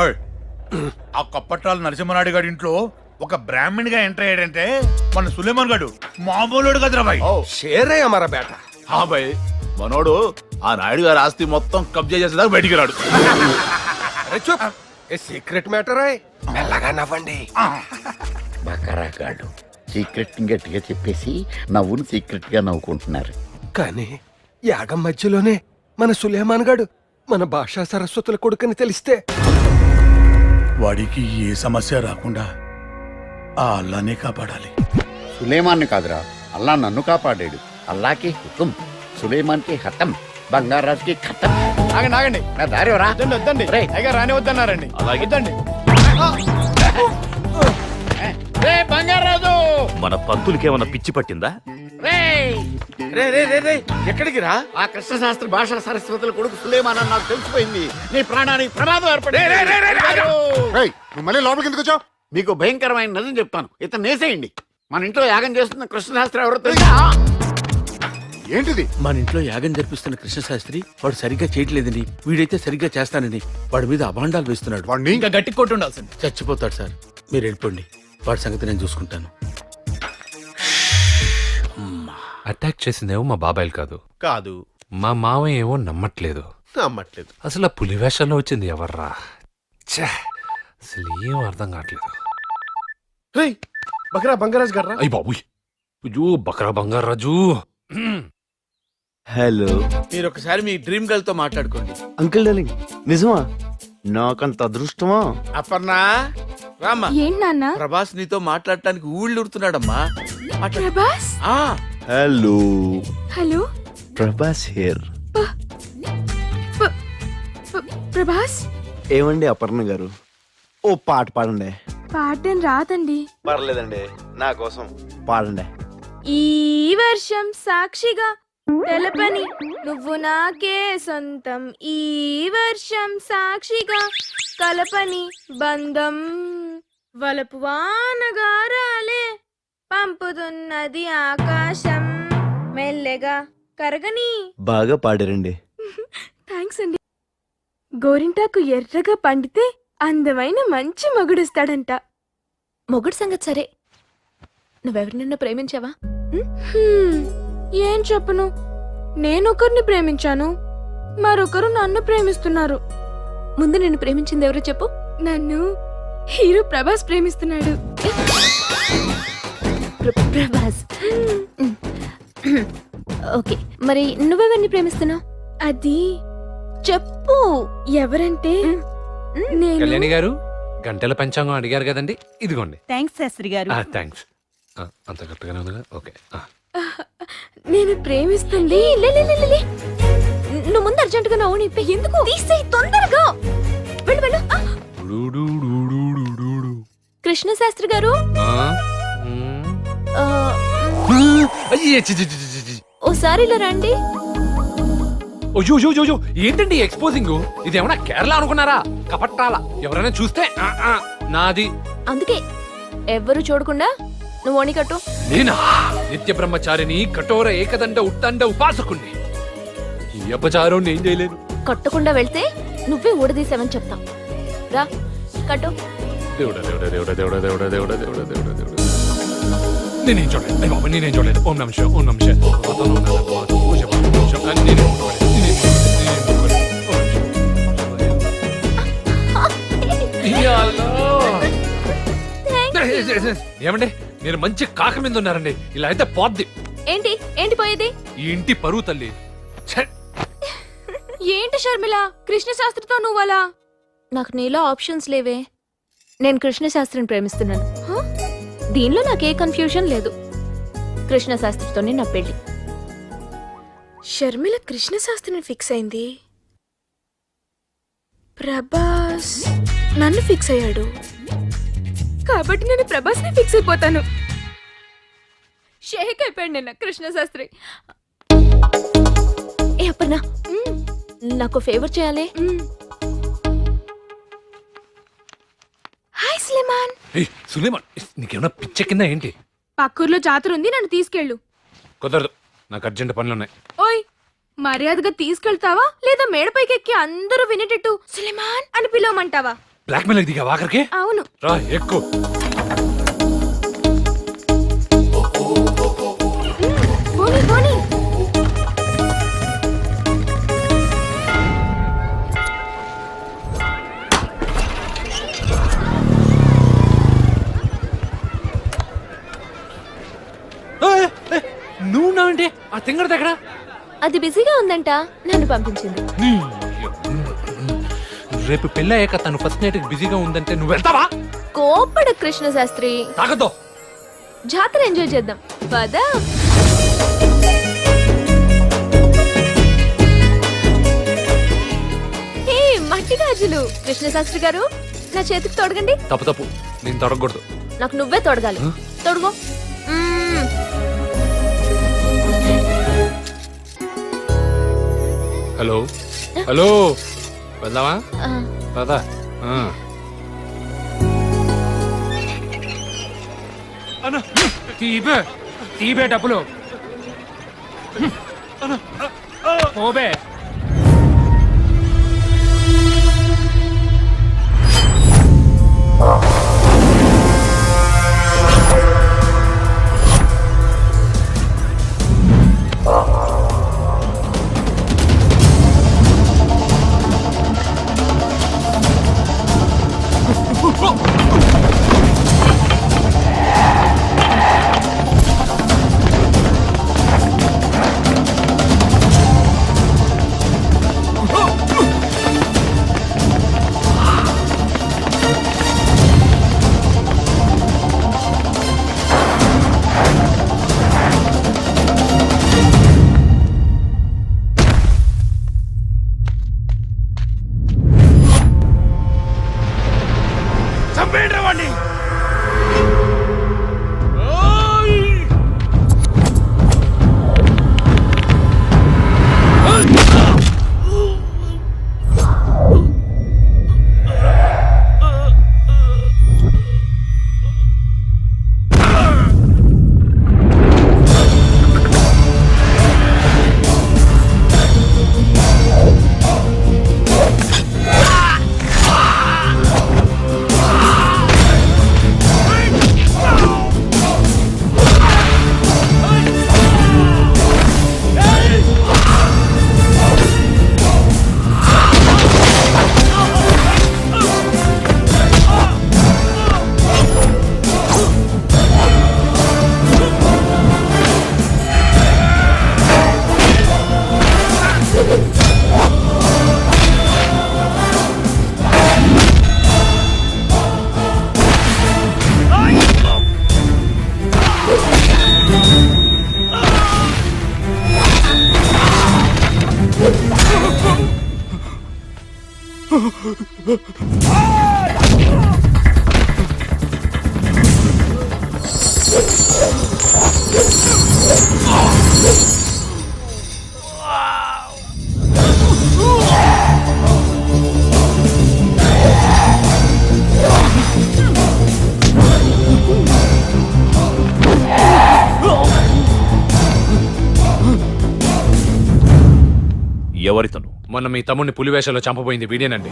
ఓయ్, ఆ కప్పట్టాల నరసింహనాయుడు గారి ఇంట్లో ఒక బ్రాహ్మణిగా ఎంటర్ అయ్యాడంటే మన సులేమాన్ గారు మామూలుడు కదరా షేరే అమరా బేట. హా భయ్ మనోడు ఆ నాయుడు గారి ఆస్తి మొత్తం కబ్జా చేసేదాకా బయటికి రాడు. సీక్రెట్ మ్యాటర్ మెల్లగా నవ్వండి. బకరాగాళ్ళు సీక్రెట్ గట్టిగా చెప్పేసి నవ్వును సీక్రెట్గా నవ్వుకుంటున్నారు. కానీ యాగం మధ్యలోనే మన సులేమాన్ గాడు మన భాషా సరస్వతుల కొడుకని తెలిస్తే వాడికి ఏ సమస్య రాకుండా ఆ అల్లానే కాపాడాలి. సులేమాన్ని కాదురా అల్లా నన్ను కాపాడాడు. అల్లాకి హుకుం సులేమాన్కి హతం బంగారాజుకి ఖతం. ఆగండి ఆగండి. నా దారి రా వద్దండి. అయ్యగా రాని వద్దన్నారండి అలాగే. వద్దండి. రే బంగారాజు! మన పంతులకి ఏమన్నా పిచ్చి పట్టిందా? రే రే రే రే రే ఎక్కడికి రా? ఆ కృష్ణశాస్త్రి భాషా సరస్వతుల కొడుకు సులేమాన్ అని నాకు తెలిసిపోయింది. నీ ప్రాణానికి ప్రమాదం ఏర్పడింది. నువ్వు మళ్ళీ లోపలికి ఎందుకు వచ్చావు? మీకు భయంకరమైన నిజం చెప్తాను. ఇతను నేసేయండి. మన ఇంట్లో యాగం చేస్తున్న కృష్ణశాస్త్రి ఎవరో తెలుసా? ఏంటిది? మన ఇంట్లో యాగం జరిపిస్తున్న కృష్ణశాస్త్రి వాడు సరిగ్గా చేయట్లేదని వీడైతే సరిగ్గా చేస్తానని వాడి మీద అభాండాలు వేస్తున్నాడు. వాడిని? ఇంకా గట్టి కొట్టి ఉండాల్సింది. చచ్చిపోతాడు సార్. మీరు వెళ్ళిపోండి. వాడి సంగతి నేను చూసుకుంటాను. అటాక్ చేసిందేమో మా బాబాయిలు కాదు. కాదు. మా మావయ్య ఏమో నమ్మట్లేదు. నమ్మట్లేదు. అసలు ఆ పులి వేషంలో వచ్చింది ఎవర్రా? ఛే! అసలు ఏం అర్థం కావట్లేదు. రేయ్! బకరా బంగారాజ్ గారా అయ్యి బాబుయ్! అయ్యో బకరా బంగారాజు! హలో. మీరు ఒకసారి మీ డ్రీమ్ గర్ల్తో మాట్లాడుకోండి. అంకుల్ డార్లింగ్ నిజమా? నాకంత అదృష్టమా? అపర్ణ రామ్మా. ఏంటి నాన్న? ప్రభాస్ నీతో మాట్లాడటానికి ఊళ్ళు ఉడుతున్నాడమ్మా మాట్లాడు. ప్రభాస్? ఆ, హలో హలో ప్రభాస్ హియర్ ప్ర- ప్రభాస్ ఏమండి అపర్ణ గారు? ఓ పాట పాడండి. పాడడం రాదండి. పర్లేదండి నా కోసం పాడండి. ఈ వర్షం సాక్షిగా తెలపని నువ్వు నాకే సొంతం. ఈ వర్షం సాక్షిగా కలపని బంధం. వలపు వానగారాలే పంపుతున్నది ఆకాశం. మెల్లగా కరగని. బాగా పాడారండి. థ్యాంక్స్ అండి. గోరింటాకు ఎర్రగా పండితే అందమైన మంచి మొగుడొస్తాడంట మొగుడు సంగతి సరే. నువ్వెవరినన్నా ప్రేమించావా? ఏం చెప్పను? నేనొకరిని ప్రేమించాను. మరొకరు నన్ను ప్రేమిస్తున్నారు. ముందు నిన్ను ప్రేమించింది ఎవరో చెప్పు. నన్ను హీరో ప్రభాస్ ప్రేమిస్తున్నాడు. ప్రభాస్. ఓకే మరి నువ్వెవరిని ప్రేమిస్తున్నావు? అది చెప్పు ఎవరంటే నేను. కళ్యాణి గారు గంటల పంచాంగం అడిగారు కదండి ఇదిగోండి. థ్యాంక్స్ శాస్త్రి గారు. థ్యాంక్స్ అంత కరెక్ట్గానే ఉందిగా? ఓకే నేను ప్రేమిస్తుంది. లే, లే, లే, లే, లే. నువ్వు ముందు అర్జెంటుగా నా ఓని ఇప్పే. ఎందుకు? తీసేయి తొందరగా. వెళ్ళు వెళ్ళు. ఆ, కృష్ణ శాస్త్రి గారు. ఆ, ఓసారి ఇలా రండి. అయ్యో ఏంటండి ఎక్స్పోజింగ్ ఇది ఏమన్నా కేరళ అనుకున్నారా? కపట్టాల. ఎవరైనా చూస్తే నాది. అందుకే ఎవ్వరు చూడకుండా నువ్వు ఓని కట్టు. నేనా? నిత్య బ్రహ్మచారిని కఠోర ఏకదండ ఉత్తండ ఉపాసకుణ్ణి. ఈ అపచారం నేను చేయలేను. కట్టకుండా వెళ్తే నువ్వే ఊడదీసావని చెప్తాం. రా కట్టు. దేవుడా దేవుడా దేవుడా దేవుడా దేవుడా దేవుడా దేవుడా దేవుడా దేవుడా. నేనేం చూడలేదు అయ్య బాబా నేనేం చూడలేదు ఓం నమ శివ ఓం నమ శివ. ఏమండి? మీరు మంచి కాక మీద ఉన్నారండి. ఇలా అయితే పోద్ది. ఏంటి? ఏంటి పోయేది? ఈ ఇంటి పరువు తల్లి! ఏంటి షర్మిల? కృష్ణ శాస్త్రితో నువ్వు అలా నాకు నీలో ఆప్షన్స్ లేవే. నేను కృష్ణ శాస్త్రిని ప్రేమిస్తున్నాను? దీనిలో నాకే కన్ఫ్యూజన్ లేదు. కృష్ణ శాస్త్రితోనే నా పెళ్ళి. షర్మిల కృష్ణ శాస్త్రిని ఫిక్స్ అయింది. ప్రభాస్ నన్ను ఫిక్స్ అయ్యాడు. కాబట్టి నేను ప్రభాస్ని ఫిక్స్ అయిపోతాను. షేక్ అయిపోయాడు నిన్న కృష్ణ శాస్త్రి ఏ అప్పన్నా నాకు ఫేవర్ చేయాలి. సులేమాన్ నీకేమన్నా పిచ్చ కింద ఏంటి? పక్కూర్లో జాతర ఉంది నన్ను తీసుకెళ్ళు. కుదరదు నాకు అర్జెంట్ పనులున్నాయి. ఓయ్ మర్యాదగా తీసుకెళ్తావా? లేదా మేడపైకి ఎక్కి అందరూ వినేటట్టు సులేమాన్ అని పిలవమంటావా? బ్లాక్ మెయిల్ ఆఖరికి? అవును. రా ఎక్కువ ఉందంట నన్ను పంపించింది. రేపు పెళ్ళి అయ్యాక తను ఫస్ట్ నైట్ బిజీగా ఉందంటే నువ్వు వెళ్తావా? కోపడ కృష్ణ శాస్త్రి తాగద్దు. జాతర ఎంజాయ్ చేద్దాం. పదా. మట్టి గాజులు. కృష్ణ శాస్త్రి గారు నా చేతికి తొడగండి. తప్పు తప్పు. నేను తొడగకూడదు. నాకు నువ్వే తొడగాలి. తొడుగో. హలో. హలో. వెళ్దామా? పదా. తీబే తీబే డబ్బులు. పోబే చంపేయండి వాడిని ఎవరితను? మొన్న మీ తమ్ముడిని పులివేషంలో చంపబోయింది వీడేనండి.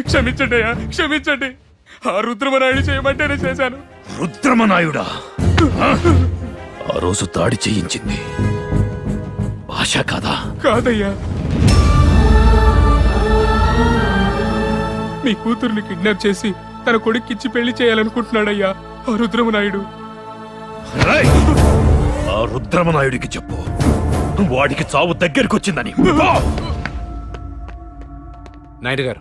క్షమించండి అయ్యా క్షమించండి. ఆ రుద్రమనాయుడు చేయమంటేనే చేశాను. రుద్రమనాయుడా? ఆ? రోజు దాడి చేయించింది. భాష కదా? కాదయ్యా. మీ కూతుర్ని కిడ్నాప్ చేసి తన కొడుక్కిచ్చి పెళ్ళి చేయాలనుకుంటున్నాడయ్యా ఆ రుద్రమనాయుడు! ఆ రుద్రమనాయుడికి చెప్పు. వాడికి చావు దగ్గరికి వచ్చిందని! నాయుడు గారు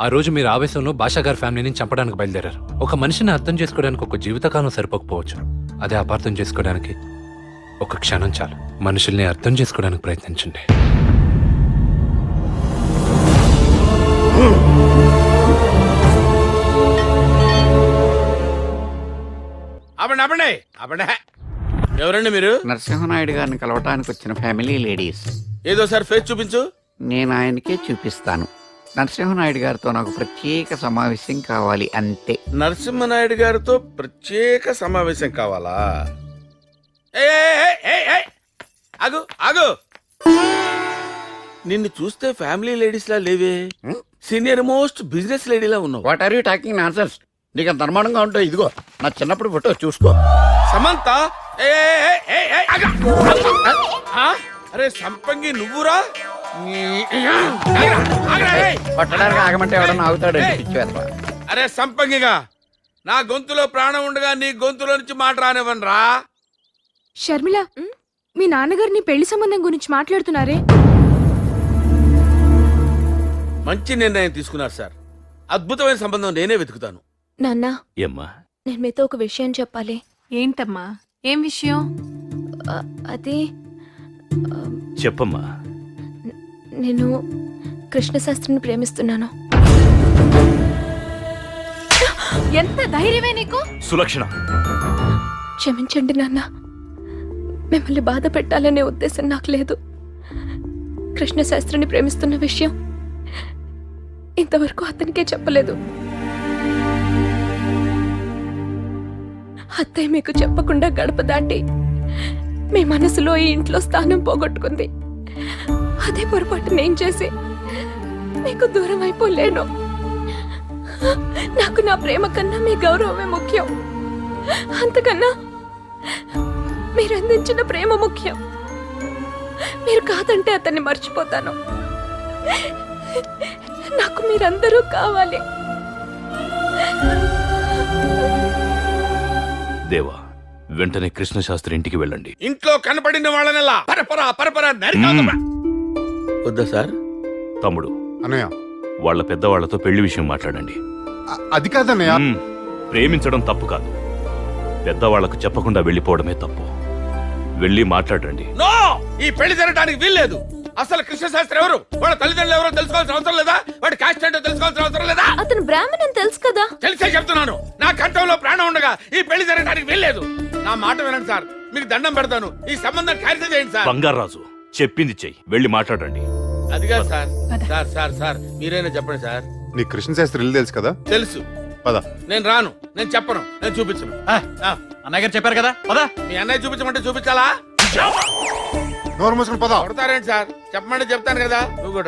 ఆ రోజు మీరు ఆవేశంలో భాషా గారి ఫ్యామిలీని చంపడానికి బయలుదేరారు. ఒక మనిషిని అర్థం చేసుకోవడానికి ఒక జీవితకాలం సరిపోకపోవచ్చు. అదే అపార్థం చేసుకోవడానికి ఒక క్షణం చాలు. మనుషుల్ని అర్థం చేసుకోవడానికి ప్రయత్నించండి. అవండి అవండి అవండి ఎవరండి మీరు? నరసింహనాయుడు గారిని కలవటానికి వచ్చిన ఫ్యామిలీ లేడీస్ ఏదో సార్ ఫేస్ చూపించు. నేను ఆయనకే చూపిస్తాను. నరసింహనాయుడు గారితో నాకు ప్రత్యేక సమావేశం కావాలి అంతే. నరసింహనాయుడు గారితో ప్రత్యేక సమావేశం కావాలా? ఏయ్, ఏయ్, ఏయ్, ఏయ్, ఏయ్. ఆగు ఆగు! నిన్ను చూస్తే ఫ్యామిలీ లేడీస్ లా లేవే. సీనియర్ మోస్ట్ బిజినెస్ లేడీలా ఉన్నావు. What are you talking nonsense నీకు అంత అనుమానంగా ఉంటే ఇదిగో నా చిన్నప్పుడు ఫోటో చూసుకో. సమంత! ఏ, ఏ, ఏ, ఏ, ఆగా. ఆ? అరే సంపంగి నువ్వురా? ఆగరా, ఆగరా, ఏయ్. పట్టడానికి ఆగమంటే ఎవడన్నా ఆగుతాడు అరే సంపంగిగా నా గొంతులో ప్రాణం ఉండగా నీ గొంతులో నుంచి మాట రానివ్వనరా. షర్మిల మీ నాన్నగారిని పెళ్ళి సంబంధం గురించి మాట్లాడుతున్నారే? మంచి నిర్ణయం తీసుకున్నారు సార్. అద్భుతమైన సంబంధం నేనే వెతుకుతాను. నాన్న. ఏమ్మా? నేను మీతో ఒక విషయం చెప్పాలి. ఏంటమ్మా? ఏం విషయం? అ- అది చెప్పమ్మా. నేను కృష్ణశాస్త్రిని ప్రేమిస్తున్నాను. ఎంత ధైర్యమే నీకు? సులక్షణ. క్షమించండి నాన్న. మిమ్మల్ని బాధ పెట్టాలనే ఉద్దేశం నాకు లేదు. కృష్ణశాస్త్రిని ప్రేమిస్తున్న విషయం ఇంతవరకు అతనికే చెప్పలేదు. అత్తయ్య మీకు చెప్పకుండా గడప దాటి మీ మనసులో ఈ ఇంట్లో స్థానం పోగొట్టుకుంది. అదే పొరపాటు నేను చేసి మీకు దూరం అయిపోలేను. నాకు నా ప్రేమ కన్నా మీ గౌరవమే ముఖ్యం. అంతకన్నా మీరు అందించిన ప్రేమ ముఖ్యం. మీరు కాదంటే అతన్ని మర్చిపోతాను. నాకు మీరందరూ కావాలి. దేవా వెంటనే కృష్ణశాస్త్రి ఇంటికి వెళ్ళండి. ఇంట్లో కనపడిన వాళ్ళనెలా? పరపర పరపర. వద్దా సార్? తమ్ముడు అన్నయ్య. వాళ్ళ పెద్దవాళ్ళతో పెళ్ళి విషయం మాట్లాడండి. అ- అది కాదన్నయ్య. మ్మ్. ప్రేమించడం తప్పు కాదు. పెద్దవాళ్ళకు చెప్పకుండా వెళ్ళిపోవడమే తప్పు. వెళ్ళి మాట్లాడండి. నో! ఈ పెళ్ళి జరగడానికి వీల్లేదు. అసలు కృష్ణశాస్త్రి ఎవరు? వాళ్ళ తల్లిదండ్రులు ఎవరో తెలుసుకోవాల్సిన అవసరం లేదా? వాడి కాస్ట్ ఏంటో తెలుసుకోవాల్సిన అవసరం లేదా? అతను బ్రాహ్మణ్ అని తెలుసు కదా. తెలిసే చెప్తున్నాను. నా కంఠంలో ప్రాణం ఉండగా ఈ పెళ్ళి జరగడానికి వీల్లేదు. నా మాట వినండి సార్. మీకు దండం పెడతాను. ఈ సంబంధం క్యాన్సిల్ చేయండి సార్. బంగారాజు చెప్పింది చెయ్యి. వెళ్ళి మాట్లాడండి. అదిగా సార్. Sir sir sir. మీరైనా చెప్పండి సార్. నీ కృష్ణ శాస్త్రి ఇల్లు తెలుసు కదా? తెలుసు. పద. నేను రాను. నేను చెప్పను. నేను చూపించను. అన్నయ్య గారు చెప్పారు కదా? పదా. మీ అన్నయ్య చూపించమంటే చూపించాలా? నోరు మూసుకుని పద. కొడతారేంటి సార్? చెప్పమంటే చెప్తాను కదా. నువ్వు కూడా